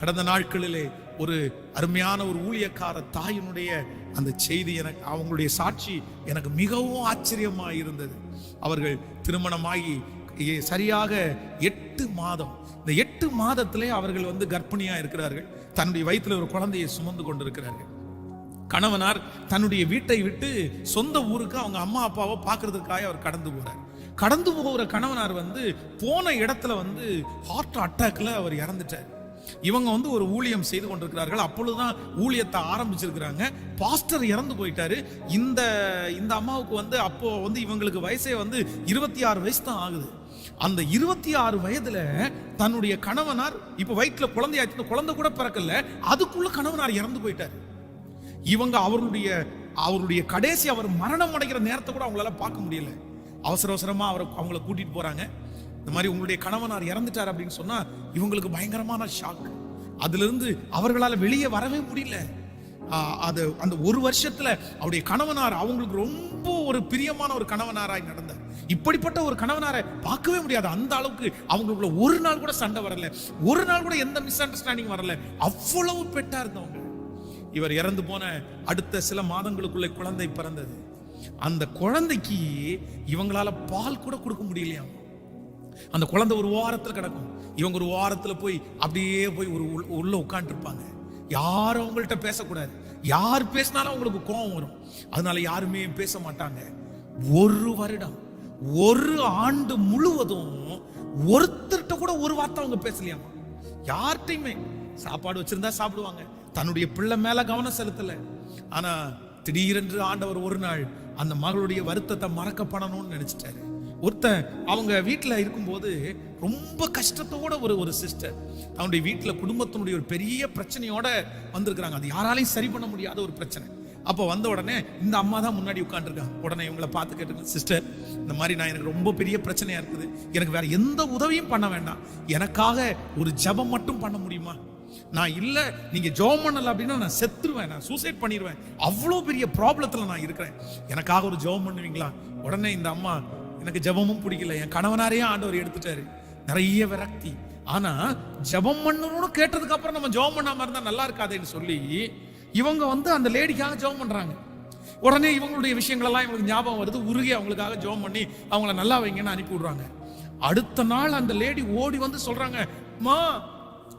கடந்த நாட்களிலே ஒரு அருமையான ஒரு ஊழியக்கார தாயினுடைய அந்த செய்தி எனக்கு அவங்களுடைய சாட்சி எனக்கு மிகவும் ஆச்சரியமாக இருந்தது. அவர்கள் திருமணமாகி சரியாக எட்டு மாதம் இந்த எட்டு மாதத்திலே அவர்கள் வந்து கர்ப்பிணியாக இருக்கிறார்கள். தன்னுடைய வயிற்றில் ஒரு குழந்தையை சுமந்து கொண்டிருக்கிறார்கள். கணவனார் தன்னுடைய வீட்டை விட்டு சொந்த ஊருக்கு அவங்க அம்மா அப்பாவை பார்க்கறதுக்காக அவர் கடந்து போறார். கடந்து போகிற கணவனார் வந்து போன இடத்துல வந்து ஹார்ட் அட்டாக்ல அவர் இறந்துட்டார். இவங்க வந்து ஒரு ஊழியம் செய்து கொண்டிருக்கிறார்கள். அப்பொழுதுதான் ஊழியத்தை ஆரம்பிச்சிருக்கிறாங்க. பாஸ்டர் இறந்து போயிட்டாரு. இந்த இந்த அம்மாவுக்கு வந்து அப்போ வந்து இவங்களுக்கு வயசே வந்து இருபத்தி ஆறு வயசு தான் ஆகுது. அந்த இருபத்தி ஆறு வயதுல தன்னுடைய கணவனார் இப்ப வயிற்றுல குழந்தையாச்சு குழந்தை கூட பிறக்கல அதுக்குள்ள கணவனார் இறந்து போயிட்டார். இவங்க அவருடைய அவருடைய கடைசி அவர் மரணம் அடைகிற நேரத்தை கூட அவங்களால பார்க்க முடியல. அவசர அவசரமா அவரை அவங்கள கூட்டிட்டு போறாங்க. இந்த மாதிரி உங்களுடைய கணவனார் இறந்துட்டார் அப்படின்னு சொன்னா இவங்களுக்கு பயங்கரமான ஷாக் அதிலிருந்து அவர்களால் அவர்களால வெளியே வரவே முடியல. அது அந்த ஒரு வருஷத்துல அவருடைய கணவனார் அவங்களுக்கு ரொம்ப ஒரு பிரியமான ஒரு கணவனாராய் நடந்தார். இப்படிப்பட்ட ஒரு கணவனாரை பார்க்கவே முடியாது. அந்த அளவுக்கு அவங்களுக்குள்ள ஒரு நாள் கூட சண்டை வரல. ஒரு நாள் கூட எந்த மிஸ் அண்டர்ஸ்டாண்டிங் வரல. அவ்வளவு பெட்டா இருந்தவங்க. இவர் இறந்து போன அடுத்த சில மாதங்களுக்குள்ளே குழந்தை பிறந்தது. அந்த குழந்தைக்கு இவங்களால பால் கூட கொடுக்க முடியலையாம். அந்த குழந்தை ஒரு ஓரத்துல கிடக்கும். இவங்க ஒரு ஓரத்துல போய் அப்படியே போய் ஒரு உள்- உள்ள உட்காந்துருப்பாங்க யாரும் அவங்கள்ட்ட பேசக்கூடாது. யார் பேசினாலும் அவங்களுக்கு கோபம் வரும். அதனால யாருமே பேச மாட்டாங்க. ஒரு வருடம் ஒரு ஆண்டு முழுவதும் ஒருத்தர்கிட்ட கூட ஒரு வார்த்தை அவங்க பேசலையாமா? யார்ட்டையுமே சாப்பாடு வச்சிருந்தா சாப்பிடுவாங்க. தன்னுடைய பிள்ளை மேல கவனம் செலுத்தல. ஆனா திடீரென்று ஆண்டவர் ஒரு நாள் அந்த மகளுடைய வருத்தத்தை மறக்க பண்ணணும்னு நினைச்சிட்டாரு. ஒருத்தன் அவங்க வீட்டில் இருக்கும்போது ரொம்ப கஷ்டத்தோட ஒரு ஒரு சிஸ்டர் அவனுடைய வீட்டில் குடும்பத்தினுடைய ஒரு பெரிய பிரச்சனையோட வந்திருக்கிறாங்க. அது யாராலையும் சரி பண்ண முடியாத ஒரு பிரச்சனை. அப்போ வந்த உடனே இந்த அம்மா தான் முன்னாடி உட்காந்துருக்காங்க உடனே இவங்களை பார்த்து கேட்டு சிஸ்டர் இந்த மாதிரி நான் எனக்கு ரொம்ப பெரிய பிரச்சனையாக இருக்குது. எனக்கு வேற எந்த உதவியும் பண்ண வேண்டாம். எனக்காக ஒரு ஜெபம் மட்டும் பண்ண முடியுமா? நான் இல்லை நீங்கள் ஜெபம் பண்ணல அப்படின்னா நான் செத்துருவேன். நான் சூசைட் பண்ணிடுவேன் அவ்வளோ பெரிய ப்ராப்ளத்தில் நான் இருக்கிறேன். எனக்காக ஒரு ஜெபம் பண்ணுவீங்களா? உடனே இந்த அம்மா எனக்கு ஜெபமும் பிடிக்கல. என் கணவனாரையே ஆண்டவர் எடுத்துட்டாரு. நிறைய விரக்தி. ஆனா ஜெபம் பண்ணணும்னு கேட்டதுக்கு அப்புறம் நம்ம ஜபம் பண்ணாம இருந்தா நல்லா இருக்காதேன்னு சொல்லி இவங்க வந்து அந்த லேடிக்காக ஜெபம் பண்றாங்க. உடனே இவங்களுடைய விஷயங்களெல்லாம் இவங்களுக்கு ஞாபகம் வருது. உருகி அவங்களுக்காக ஜெபம் பண்ணி அவங்கள நல்லா வைங்கன்னு அனுப்பி விடுறாங்க. அடுத்த நாள் அந்த லேடி ஓடி வந்து சொல்றாங்க மா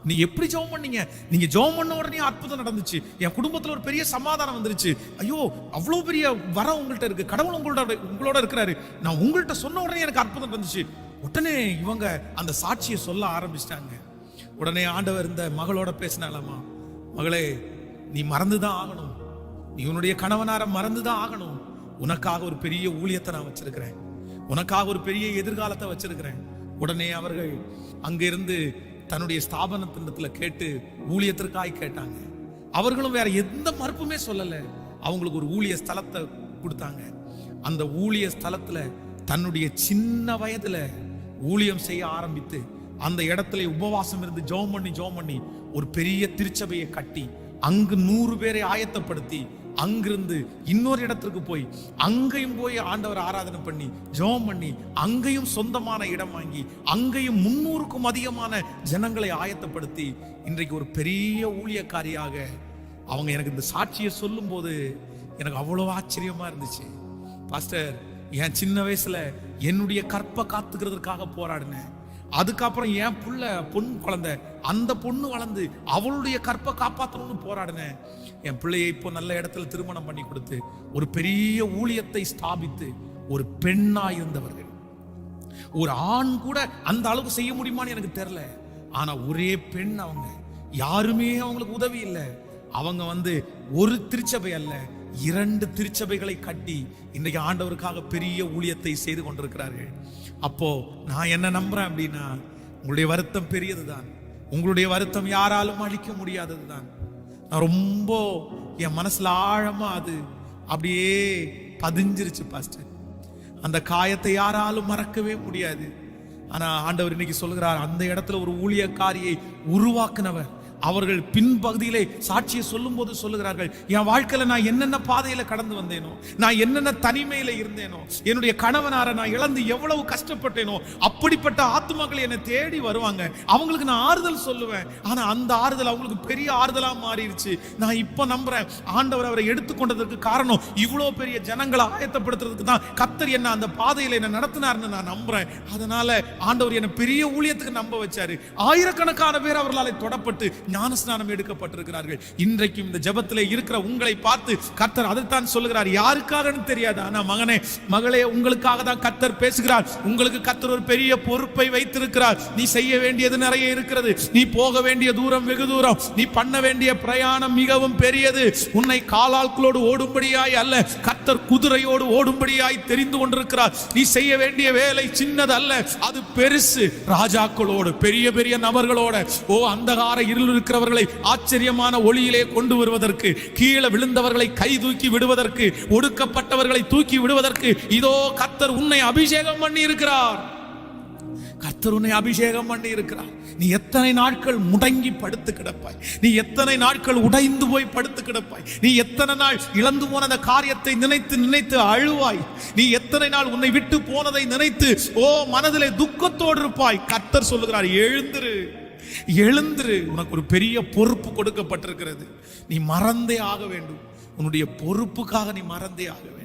நீ எப்படி ஜெபம் பண்ணீங்க? நீங்க ஜெபம் பண்ண உடனே அற்புதம் நடந்துச்சு. என் குடும்பத்துல ஒரு பெரிய சமாதானம் வந்துருச்சு. ஐயோ அவ்வளவு பெரிய வரம் உங்கள்ட்ட இருக்கு. கடவுள் உங்களோட உங்களோட இருக்கிறாரு. நான் உங்கள்ட்ட சொன்ன உடனே எனக்கு அற்புதம் வந்துச்சு உடனே இவங்க அந்த சாட்சியை சொல்ல ஆரம்பிச்சிட்டாங்க. உடனே ஆண்டவர் இந்த மகளோட பேசினாலாமா? மகளே நீ மறந்துதான் ஆகணும். நீ உன்னுடைய கணவனார மறந்துதான் ஆகணும். உனக்காக ஒரு பெரிய ஊழியத்தை நான் வச்சிருக்கிறேன். உனக்காக ஒரு பெரிய எதிர்காலத்தை வச்சிருக்கிறேன். உடனே அவர்கள் அங்கிருந்து தன்னுடைய ஸ்தாபனத்தினத்துல கேட்டு ஊழியத்திற்காய் கேட்டாங்க. அவர்களும் வேற எந்த மறுப்புமே சொல்லலை. அவங்களுக்கு ஒரு ஊழிய ஸ்தலத்தை கொடுத்தாங்க. அந்த ஊழிய ஸ்தலத்துல தன்னுடைய சின்ன வயதுல ஊழியம் செய்ய ஆரம்பித்து அந்த இடத்துல உபவாசம் இருந்து ஜோம் பண்ணி ஜோம் பண்ணி ஒரு பெரிய திருச்சபையை கட்டி அங்கு நூறு பேரை ஆயத்தப்படுத்தி அங்கிருந்து இன்னொரு இடத்திற்கு போய் அங்கேயும் போய் ஆண்டவர் ஆராதனை பண்ணி ஜோம் பண்ணி அங்கேயும் சொந்தமான இடம் வாங்கி அங்கேயும் முன்னூறுக்கும் அதிகமான ஜனங்களை ஆயத்தப்படுத்தி இன்றைக்கு ஒரு பெரிய ஊழியக்காரியாக அவங்க எனக்கு இந்த சாட்சியை சொல்லும்போது எனக்கு அவ்வளோ ஆச்சரியமா இருந்துச்சு. பாஸ்டர் என் சின்ன வயசுல என்னுடைய கற்பை காத்துக்கிறதுக்காக போராடினேன். அதுக்கப்புறம் என் புள்ள பொன் குழந்தை அந்த பொண்ணு வளர்ந்து அவளுடைய கற்பை காப்பாற்றணும்னு போராடினேன். என் பிள்ளையை இப்போ நல்ல இடத்துல திருமணம் பண்ணி கொடுத்து ஒரு பெரிய ஊழியத்தை ஸ்தாபித்து ஒரு பெண்ணா இருந்தவர்கள். ஒரு ஆண் கூட அந்த அளவுக்கு செய்ய முடியுமான்னு எனக்கு தெரில ஆனா ஒரே பெண் அவங்க. யாருமே அவங்களுக்கு உதவி இல்லை. அவங்க வந்து ஒரு திருச்சபை அல்ல இரண்டு திருச்சபைகளை கட்டி இன்றைக்கு ஆண்டவருக்காக பெரிய ஊழியத்தை செய்து கொண்டிருக்கிறார்கள். அப்போ நான் என்ன நம்புறேன் அப்படின்னா உங்களுடைய வருத்தம் பெரியதுதான். உங்களுடைய வருத்தம் யாராலும் அழிக்க முடியாததுதான். நான் ரொம்ப என் மனசுல ஆழமா அது அப்படியே பதிஞ்சிருச்சு பாஸ்டர். அந்த காயத்தை யாராலும் மறக்கவே முடியாது. ஆனா ஆண்டவர் இன்னைக்கு சொல்கிறார் அந்த இடத்துல ஒரு ஊழியக்காரியை உருவாக்குனவர். அவர்கள் பின்பகுதியிலே சாட்சியை சொல்லும் போது சொல்லுகிறார்கள் என் வாழ்க்கையில நான் என்னென்ன பாதையில கடந்து வந்தேனோ நான் என்னென்ன தனிமையில இருந்தேனோ என்னுடைய கணவனார நான் இழந்து எவ்வளவு கஷ்டப்பட்டேனோ அப்படிப்பட்ட ஆத்மாக்கள் என்னை தேடி வருவாங்க. அவங்களுக்கு நான் ஆறுதல் சொல்லுவேன். ஆனா அந்த ஆறுதல் அவங்களுக்கு பெரிய ஆறுதலா மாறிடுச்சு. நான் இப்போ நம்புறேன். ஆண்டவர் அவரை எடுத்துக்கொண்டதற்கு காரணம் இவ்வளவு பெரிய ஜனங்களை ஆயத்தப்படுத்துறதுக்கு தான் கத்தர் என்ன அந்த பாதையில என்ன நடத்தினார்னு நான் நம்புறேன். அதனால ஆண்டவர் என்னை பெரிய ஊழியத்துக்கு நம்ப வச்சாரு. ஆயிரக்கணக்கான பேர் அவர்களால் தொடப்பட்டு ஞானஸ்நானம் எடுக்கப்பட்டிருக்கிறார்கள். இன்றைக்கும் இந்த ஜபத்தில் இருக்கிற உங்களை பார்த்து கத்தர் அதைத்தான் சொல்லுகிறார். யாருக்காகன்னு தெரியாது. ஆனா மகனே மகளே உங்களுக்காக தான் கத்தர் பேசுகிறார். உங்களுக்கு கத்தர் ஒரு பெரிய பொறுப்பை வைத்திருக்கிறார். நீ செய்ய வேண்டியது நிறைய இருக்கிறது. நீ போக வேண்டிய தூரம் வெகு தூரம். நீ பண்ண வேண்டிய பிரயாணம் மிகவும் பெரியது. உன்னை காலாட்களோடு ஓடும்படியாய் அல்ல கத்தர் குதிரையோடு ஓடும்படியாய் தெரிந்து கொண்டிருக்கிறார். நீ செய்ய வேண்டிய வேலை சின்னது அல்ல அது பெருசு. ராஜாக்களோடு பெரிய பெரிய நபர்களோட. ஓ அந்தகார இருள் இருக்கிறவர்களை ஆச்சரியமான ஒளியிலே கொண்டு வருவதற்கு கீழே விழுந்தவர்களை கை தூக்கி விடுவதற்கு ஒடுக்கப்பட்டவர்களை தூக்கி விடுவதற்கு இதோ கத்தர் உன்னை அபிஷேகம் பண்ணி இருக்கிறார் கர்த்தர் உன்னை அபிஷேகம் பண்ணி இருக்கிறார் நீ எத்தனை நாட்கள் முடங்கி படுத்து கிடப்பாய்? நீ எத்தனை நாட்கள் உடைந்து போய் படுத்து கிடப்பாய்? நீ எத்தனை நாள் இழந்து போன அந்த காரியத்தை நினைத்து நினைத்து அழுவாய்? நீ எத்தனை நாள் உன்னை விட்டு போனதை நினைத்து ஓ மனதிலே துக்கத்தோடு இருப்பாய்? கர்த்தர் சொல்லுகிறார் எழுந்திரு. எழுந்துரு. உனக்கு ஒரு பெரிய பொறுப்பு கொடுக்கப்பட்டிருக்கிறது. நீ மறந்தே ஆக வேண்டும். உன்னுடைய பொறுப்புக்காக நீ மறந்தே ஆக வேண்டும்.